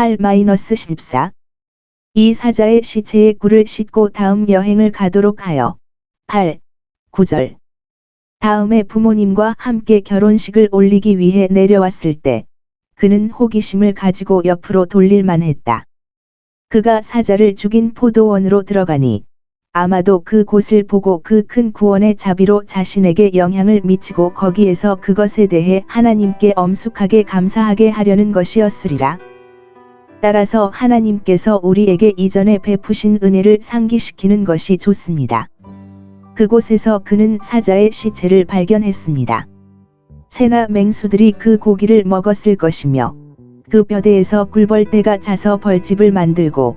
8-14. 이 사자의 시체에 굴을 싣고 다음 여행을 가도록 하여 8. 9절. 다음에 부모님과 함께 결혼식을 올리기 위해 내려왔을 때 그는 호기심을 가지고 옆으로 돌릴만 했다. 그가 사자를 죽인 포도원으로 들어가니 아마도 그 곳을 보고 그 큰 구원의 자비로 자신에게 영향을 미치고 거기에서 그것에 대해 하나님께 엄숙하게 감사하게 하려는 것이었으리라. 따라서 하나님께서 우리에게 이전에 베푸신 은혜를 상기시키는 것이 좋습니다. 그곳에서 그는 사자의 시체를 발견했습니다. 새나 맹수들이 그 고기를 먹었을 것이며 그 뼈대에서 굴벌떼가 자서 벌집을 만들고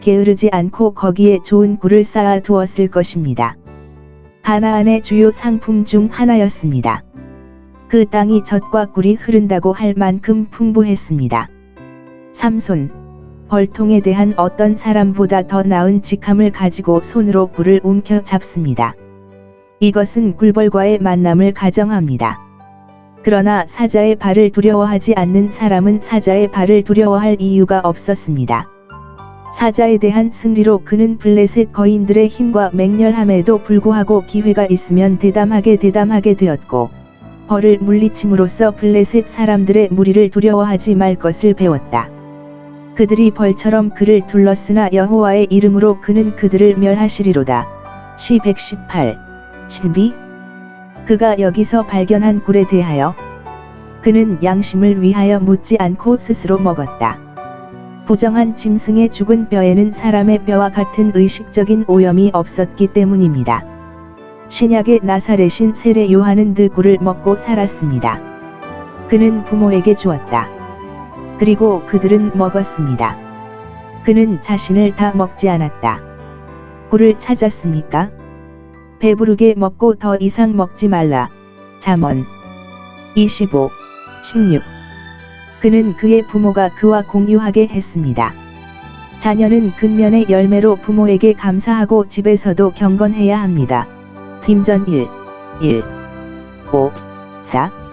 게으르지 않고 거기에 좋은 굴을 쌓아 두었을 것입니다. 가나안의 주요 상품 중 하나였습니다. 그 땅이 젖과 꿀이 흐른다고 할 만큼 풍부했습니다. 삼손, 벌통에 대한 어떤 사람보다 더 나은 직함을 가지고 손으로 굴을 움켜 잡습니다. 이것은 굴벌과의 만남을 가정합니다. 그러나 사자의 발을 두려워하지 않는 사람은 사자의 발을 두려워할 이유가 없었습니다. 사자에 대한 승리로 그는 블레셋 거인들의 힘과 맹렬함에도 불구하고 기회가 있으면 대담하게 대담하게 되었고 벌을 물리침으로써 블레셋 사람들의 무리를 두려워하지 말 것을 배웠다. 그들이 벌처럼 그를 둘렀으나 여호와의 이름으로 그는 그들을 멸하시리로다. 시 118, 12 그가 여기서 발견한 굴에 대하여 그는 양심을 위하여 묻지 않고 스스로 먹었다. 부정한 짐승의 죽은 뼈에는 사람의 뼈와 같은 의식적인 오염이 없었기 때문입니다. 신약의 나사렛인 세례 요한은 들굴을 먹고 살았습니다. 그는 부모에게 주었다. 그리고 그들은 먹었습니다. 그는 자신을 다 먹지 않았다. 굴을 찾았습니까? 배부르게 먹고 더 이상 먹지 말라. 잠언 25, 16 그는 그의 부모가 그와 공유하게 했습니다. 자녀는 근면의 열매로 부모에게 감사하고 집에서도 경건해야 합니다. 팀전 1, 1, 5, 4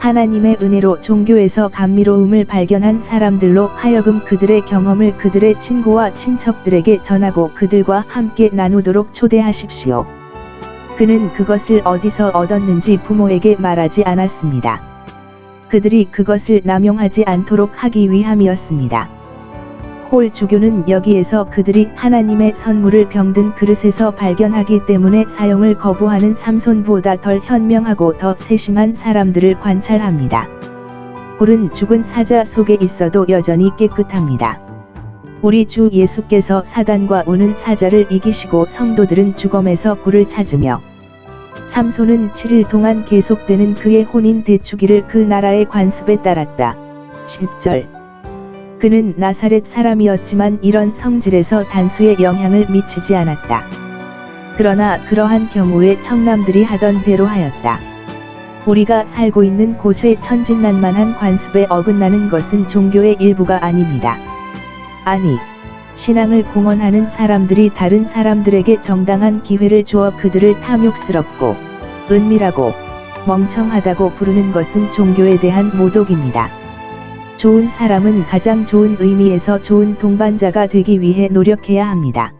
하나님의 은혜로 종교에서 감미로움을 발견한 사람들로 하여금 그들의 경험을 그들의 친구와 친척들에게 전하고 그들과 함께 나누도록 초대하십시오. 그는 그것을 어디서 얻었는지 부모에게 말하지 않았습니다. 그들이 그것을 남용하지 않도록 하기 위함이었습니다. 홀 주교는 여기에서 그들이 하나님의 선물을 병든 그릇에서 발견하기 때문에 사용을 거부하는 삼손보다 덜 현명하고 더 세심한 사람들을 관찰합니다. 굴은 죽은 사자 속에 있어도 여전히 깨끗합니다. 우리 주 예수께서 사단과 우는 사자를 이기시고 성도들은 죽음에서 굴을 찾으며 삼손은 7일 동안 계속되는 그의 혼인 대축일을 그 나라의 관습에 따랐다. 10절 그는 나사렛 사람이었지만 이런 성질에서 단수의 영향을 미치지 않았다. 그러나 그러한 경우에 청남들이 하던 대로 하였다. 우리가 살고 있는 곳에 천진난만한 관습에 어긋나는 것은 종교의 일부가 아닙니다. 아니, 신앙을 공언하는 사람들이 다른 사람들에게 정당한 기회를 주어 그들을 탐욕스럽고 은밀하고 멍청하다고 부르는 것은 종교에 대한 모독입니다. 좋은 사람은 가장 좋은 의미에서 좋은 동반자가 되기 위해 노력해야 합니다.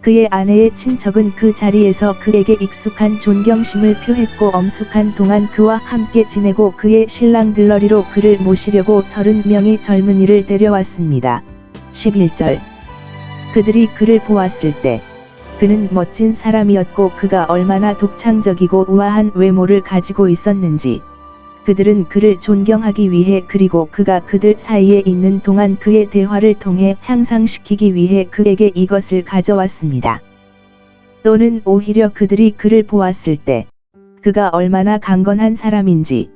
그의 아내의 친척은 그 자리에서 그에게 익숙한 존경심을 표했고 엄숙한 동안 그와 함께 지내고 그의 신랑 들러리로 그를 모시려고 30명의 젊은이를 데려왔습니다. 11절 그들이 그를 보았을 때 그는 멋진 사람이었고 그가 얼마나 독창적이고 우아한 외모를 가지고 있었는지 그들은 그를 존경하기 위해 그리고 그가 그들 사이에 있는 동안 그의 대화를 통해 향상시키기 위해 그에게 이것을 가져왔습니다. 또는 오히려 그들이 그를 보았을 때 그가 얼마나 강건한 사람인지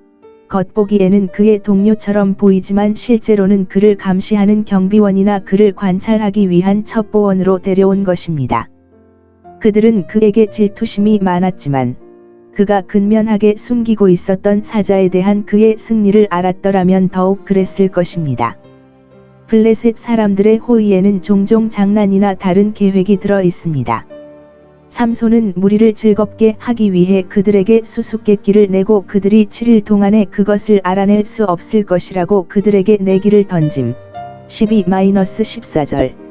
겉보기에는 그의 동료처럼 보이지만 실제로는 그를 감시하는 경비원이나 그를 관찰하기 위한 첩보원으로 데려온 것입니다. 그들은 그에게 질투심이 많았지만 그가 근면하게 숨기고 있었던 사자에 대한 그의 승리를 알았더라면 더욱 그랬을 것입니다. 블레셋 사람들의 호의에는 종종 장난이나 다른 계획이 들어 있습니다. 삼손은 무리를 즐겁게 하기 위해 그들에게 수수께끼를 내고 그들이 7일 동안에 그것을 알아낼 수 없을 것이라고 그들에게 내기를 던짐. 12-14절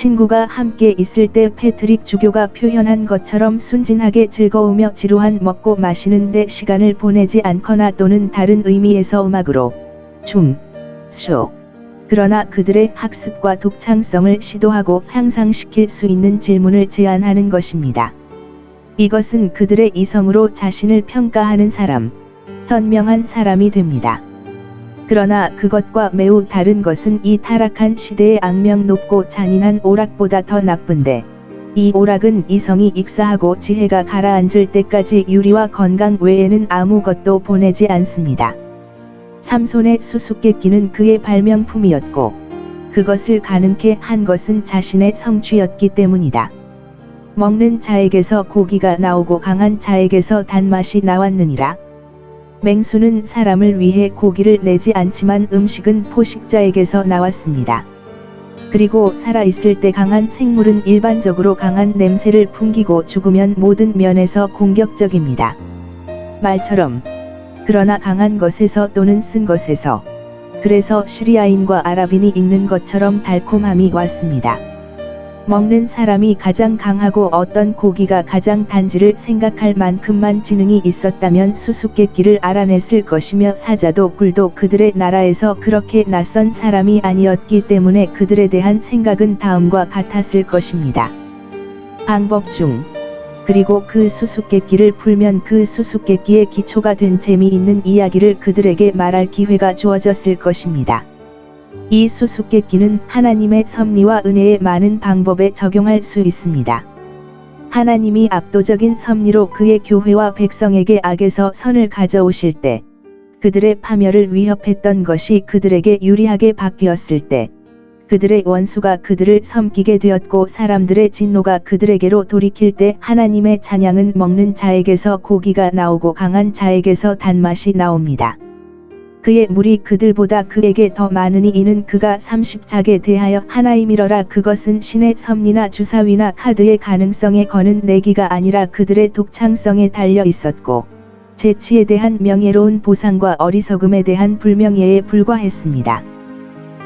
친구가 함께 있을 때 패트릭 주교가 표현한 것처럼 순진하게 즐거우며 지루한 먹고 마시는 데 시간을 보내지 않거나 또는 다른 의미에서 음악으로 춤, 쇼. 그러나 그들의 학습과 독창성을 시도하고 향상시킬 수 있는 질문을 제안하는 것입니다. 이것은 그들의 이성으로 자신을 평가하는 사람, 현명한 사람이 됩니다. 그러나 그것과 매우 다른 것은 이 타락한 시대의 악명 높고 잔인한 오락보다 더 나쁜데, 이 오락은 이성이 익사하고 지혜가 가라앉을 때까지 유리와 건강 외에는 아무것도 보내지 않습니다. 삼손의 수수께끼는 그의 발명품이었고, 그것을 가능케 한 것은 자신의 성취였기 때문이다. 먹는 자에게서 고기가 나오고 강한 자에게서 단맛이 나왔느니라. 맹수는 사람을 위해 고기를 내지 않지만 음식은 포식자에게서 나왔습니다. 그리고 살아있을 때 강한 생물은 일반적으로 강한 냄새를 풍기고 죽으면 모든 면에서 공격적입니다. 말처럼 그러나 강한 것에서 또는 쓴 것에서 그래서 시리아인과 아랍인이 읽는 것처럼 달콤함이 왔습니다. 먹는 사람이 가장 강하고 어떤 고기가 가장 단지를 생각할 만큼만 지능이 있었다면 수수께끼를 알아냈을 것이며 사자도 굴도 그들의 나라에서 그렇게 낯선 사람이 아니었기 때문에 그들에 대한 생각은 다음과 같았을 것입니다. 방법 중 그리고 그 수수께끼를 풀면 그 수수께끼의 기초가 된 재미있는 이야기를 그들에게 말할 기회가 주어졌을 것입니다. 이 수수께끼는 하나님의 섭리와 은혜의 많은 방법에 적용할 수 있습니다. 하나님이 압도적인 섭리로 그의 교회와 백성에게 악에서 선을 가져오실 때, 그들의 파멸을 위협했던 것이 그들에게 유리하게 바뀌었을 때, 그들의 원수가 그들을 섬기게 되었고 사람들의 진노가 그들에게로 돌이킬 때 하나님의 찬양은 먹는 자에게서 고기가 나오고 강한 자에게서 단맛이 나옵니다. 그의 물이 그들보다 그에게 더 많으니 이는 그가 30작에 대하여 하나이밀어라 그것은 신의 섭리나 주사위나 카드의 가능성에 거는 내기가 아니라 그들의 독창성에 달려 있었고 재치에 대한 명예로운 보상과 어리석음에 대한 불명예에 불과했습니다.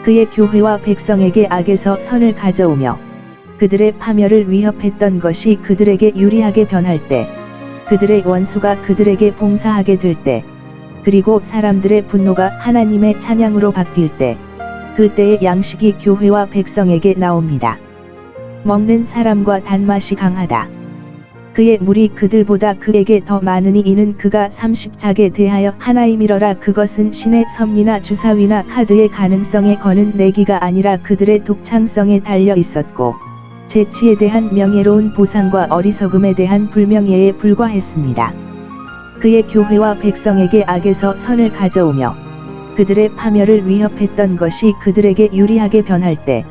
그의 교회와 백성에게 악에서 선을 가져오며 그들의 파멸을 위협했던 것이 그들에게 유리하게 변할 때 그들의 원수가 그들에게 봉사하게 될때 그리고 사람들의 분노가 하나님의 찬양으로 바뀔 때, 그때의 양식이 교회와 백성에게 나옵니다. 먹는 사람과 단맛이 강하다. 그의 물이 그들보다 그에게 더 많으니 이는 그가 30작에 대하여 하나이밀어라 그것은 신의 섭리나 주사위나 카드의 가능성에 거는 내기가 아니라 그들의 독창성에 달려 있었고, 재치에 대한 명예로운 보상과 어리석음에 대한 불명예에 불과했습니다. 그의 교회와 백성에게 악에서 선을 가져오며 그들의 파멸을 위협했던 것이 그들에게 유리하게 변할 때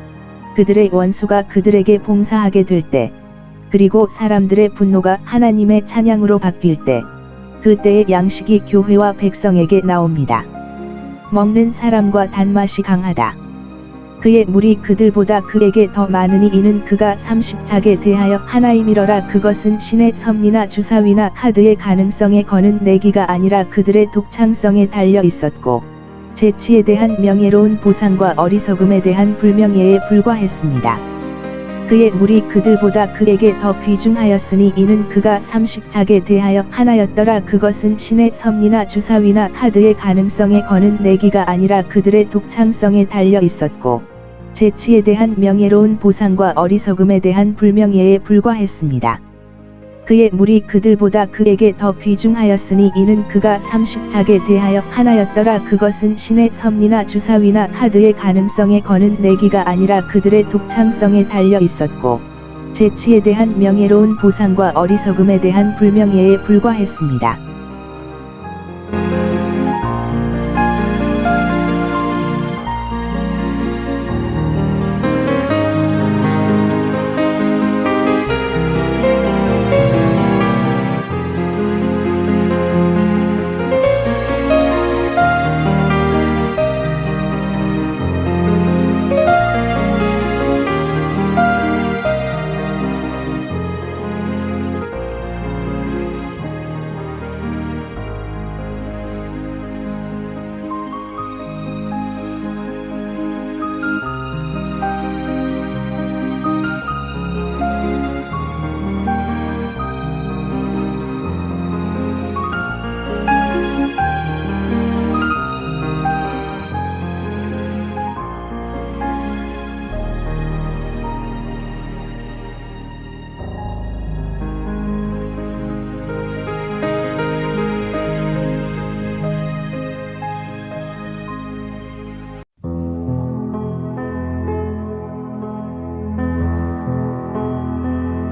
그들의 원수가 그들에게 봉사하게 될 때 그리고 사람들의 분노가 하나님의 찬양으로 바뀔 때 그때의 양식이 교회와 백성에게 나옵니다. 먹는 사람과 단맛이 강하다. 그의 물이 그들보다 그에게 더 많으니 이는 그가 30작에 대하여 하나이밀어라 그것은 신의 섭리나 주사위나 카드의 가능성에 거는 내기가 아니라 그들의 독창성에 달려 있었고 재치에 대한 명예로운 보상과 어리석음에 대한 불명예에 불과했습니다. 그의 물이 그들보다 그에게 더 귀중하였으니 이는 그가 30작에 대하여 하나였더라 그것은 신의 섭리나 주사위나 카드의 가능성에 거는 내기가 아니라 그들의 독창성에 달려 있었고 재치에 대한 명예로운 보상과 어리석음에 대한 불명예에 불과했습니다. 그의 물이 그들보다 그에게 더 귀중하였으니 이는 그가 30작에 대하여 하나였더라 그것은 신의 섭리나 주사위나 카드의 가능성에 거는 내기가 아니라 그들의 독창성에 달려 있었고 재치에 대한 명예로운 보상과 어리석음에 대한 불명예에 불과했습니다.